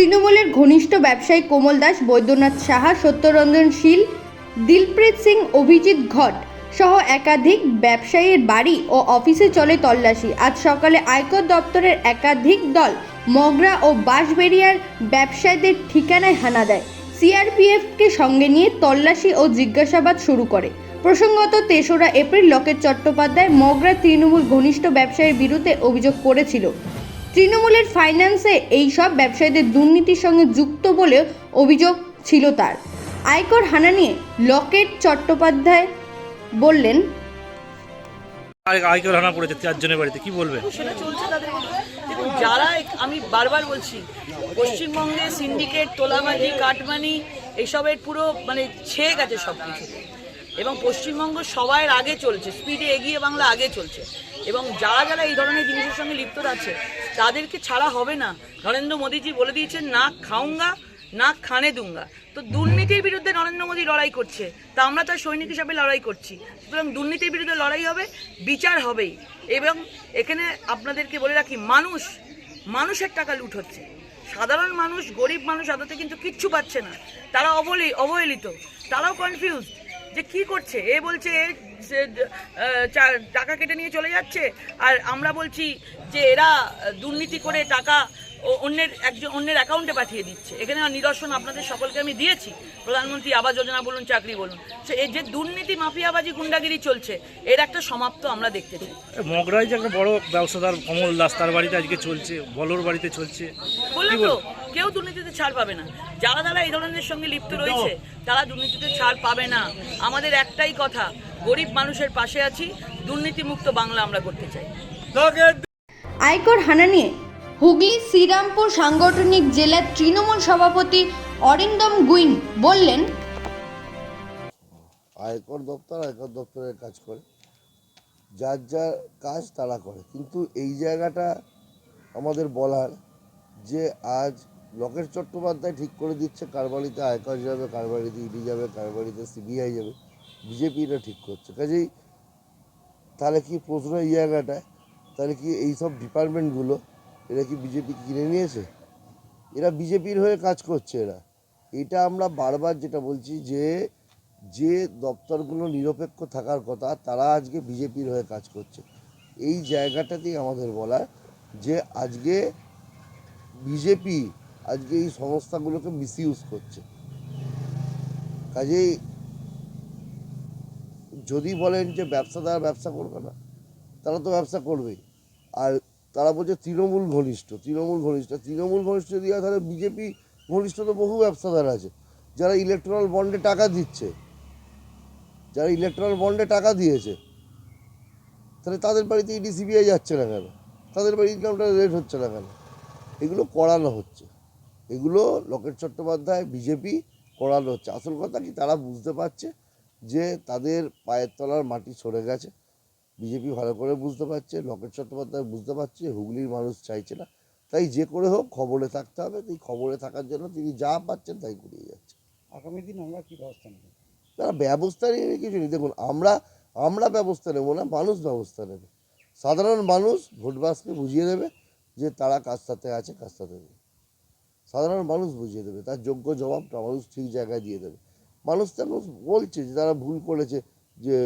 তৃণমূলের ঘনিষ্ঠ ব্যবসায়ী কোমল দাস, বৈদ্যনাথ সাহা, সত্যরঞ্জন শীল, দিলপ্রীত সিং, অভিজিৎ ঘট সহ একাধিক ব্যবসায়ীর বাড়ি ও অফিসে চলে তল্লাশি। আজ সকালে আয়কর দপ্তরের একাধিক দল মগরা ও বাঁশবেড়িয়ার ব্যবসায়ীদের ঠিকানায় হানা দেয়। সিআরপিএফকে সঙ্গে নিয়ে তল্লাশি ও জিজ্ঞাসাবাদ শুরু করে। প্রসঙ্গত তেসরা এপ্রিল লকেট চট্টোপাধ্যায় মগরা তৃণমূল ঘনিষ্ঠ ব্যবসায়ীর বিরুদ্ধে অভিযোগ করেছিল। তৃণমূলের ফাইন্যান্সে এই সব ব্যবসায়ীদের দুর্নীতির সঙ্গে যুক্ত বলে অভিযোগ ছিল তার। আয়কর হানা নিয়ে লকেট চট্টোপাধ্যায় বললেন আয়কর হানা পড়েছে চারজনের বাড়িতে কি বলবেন সেটা চলছে তাদের দেখুন যারা আমি বারবার বলছি পশ্চিমবঙ্গে সিন্ডিকেট তোলাবাজি কাটমানি এইসবের পুরো মানে ছেয়ে গেছে সব কিছু এবং পশ্চিমবঙ্গ সবার আগে চলছে স্পিডে এগিয়ে বাংলা আগে চলছে। এবং যারা যারা এই ধরনের জিনিসের সঙ্গে লিপ্ত আছে, তাদেরকে ছাড়া হবে না। নরেন্দ্র মোদীজি বলে দিয়েছেন, না খাউঙ্গা না খানে দুঙ্গা। তো দুর্নীতির বিরুদ্ধে নরেন্দ্র মোদী লড়াই করছে, তা আমরা তার সৈনিক হিসাবে লড়াই করছি। সুতরাং দুর্নীতির বিরুদ্ধে লড়াই হবে, বিচার হবেই। এবং এখানে আপনাদেরকে বলে রাখি, মানুষ, মানুষের টাকা লুট হচ্ছে। সাধারণ মানুষ, গরিব মানুষ আদতে কিন্তু কিচ্ছু পাচ্ছে না। তারা অবলি, অবহেলিত। তারাও কনফিউজ যে কি করছে? এ বলছে টাকা কেটে নিয়ে চলে যাচ্ছে। আর আমরা বলছি যে এরা দুর্নীতি করে টাকা অন্যের একজন অন্যের অ্যাকাউন্টে পাঠিয়ে দিচ্ছে। এখানে নিদর্শন আপনাদের সকলকে আমি দিয়েছি। প্রধানমন্ত্রী আবাস যোজনা বলুন চাকরি বলুন। সে এই যে দুর্নীতি মাফিয়াবাজি গুন্ডাগিরি চলছে এর একটা সমাপ্ত আমরা দেখতে চাই। মগরাই যে একটা বড় ব্যবসাদার কমল দাস তার বাড়িতে আজকে চলছে বলর বাড়িতে চলছে। বললাম তো কেউ দুর্নীতিতে ছাড় পাবে না। যারা যারা এই ধরনের সঙ্গে লিপ্ত রয়েছে তারা দুর্নীতিতে ছাড় পাবে না। আমাদের একটাই কথা গরিব মানুষের পাশে আছি দুর্নীতিমুক্ত বাংলা আমরা করতে চাই। আয়কর হানা নিয়ে হুগলি শ্রীরামপুর সাংগঠনিক জেলার তৃণমূল সভাপতি অরিন্দম গুইন বললেন আয়কর দপ্তর আয়কর দপ্তরের কাজ করে। যার যার কাজ তারা করে। কিন্তু এই জায়গাটা আমাদের বলার যে আজ লকেট চট্টোপাধ্যায় ঠিক করে দিচ্ছে কার বাড়িতে আয়কর যাবে কার বাড়িতে ইডি যাবে কার বাড়িতে সিবিআই যাবে বিজেপি এটা ঠিক করছে। কাজেই তাহলে কি প্রশ্ন এই জায়গাটায় তাহলে কি এই সব ডিপার্টমেন্টগুলো, এরা কি বিজেপি কিনে নিয়েছে? এরা বিজেপির হয়ে কাজ করছে এরা। এটা আমরা বারবার যেটা বলছি যে যে দপ্তরগুলো নিরপেক্ষ থাকার কথা, তারা আজকে বিজেপির হয়ে কাজ করছে। এই জায়গাটাতেই আমাদের বলার যে আজকে বিজেপি আজকে এই সংস্থাগুলোকে মিসইউজ করছে। কাজেই যদি বলেন যে ব্যবসাদার ব্যবসা করবে না, তারা তো ব্যবসা করবেই। আর তারা বলছে তৃণমূল ঘনিষ্ঠ তৃণমূল ঘনিষ্ঠ। তৃণমূল ঘনিষ্ঠ যদি হয় তাহলে বিজেপি ঘনিষ্ঠ তো বহু ব্যবসাদার আছে। যারা ইলেকট্রাল বন্ডে টাকা দিচ্ছে, যারা ইলেকট্রাল বন্ডে টাকা দিয়েছে, তাহলে তাদের বাড়িতে ইডি সিবিআই যাচ্ছে না কেন? তাদের বাড়ি ইনকামটা রেট হচ্ছে না কেন? এগুলো করানো হচ্ছে। এগুলো লকেট চট্টোপাধ্যায় বিজেপি করানো হচ্ছে। আসল কথা কি তারা বুঝতে পারছে যে তাদের পায়ের তলার মাটি সরে গেছে। বিজেপি ভালো করে বুঝতে পারছে লকেট চট্টোপাধ্যায় বুঝতে পারছে হুগলির মানুষ চাইছে না। তাই যে করে হোক খবরে থাকতে হবে তাই খবরে থাকার জন্য তিনি যা পাচ্ছেন তাই করিয়ে যাচ্ছে। আগামী দিন আমরা কী ব্যবস্থা নেব? তারা ব্যবস্থা নিয়ে কিছু নেই। দেখুন আমরা আমরা ব্যবস্থা নেব না মানুষ ব্যবস্থা নেবে। সাধারণ মানুষ ভোটবাসকে বুঝিয়ে দেবে যে তারা কার সাথে আছে কার সাথে নেই। সাধারণ মানুষ বুঝিয়ে দেবে তার যোগ্য জবাবটা মানুষ ঠিক জায়গায় দিয়ে দেবে। মানুষ তো বলছে যে তারা ভুল করেছে যে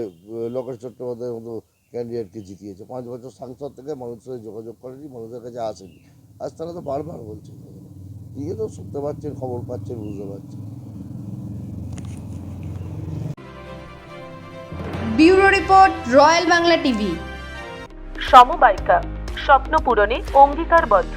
লকেট চট্টোপাধ্যায়ের মতো ক্যান্ডিডেটকে জিতিয়েছে। পাঁচ বছর সাংসদ থেকে মানুষের সাথে যোগাযোগ করেনি মানুষের কাছে আসেনি। আজ তারা তো বারবার বলছে নিজে তো শুনতে পাচ্ছেন খবর পাচ্ছেন বুঝতে পারছেন। Bureau report royal Bangla TV. সমবায়িকা স্বপ্ন পূরণে অঙ্গীকারবদ্ধ।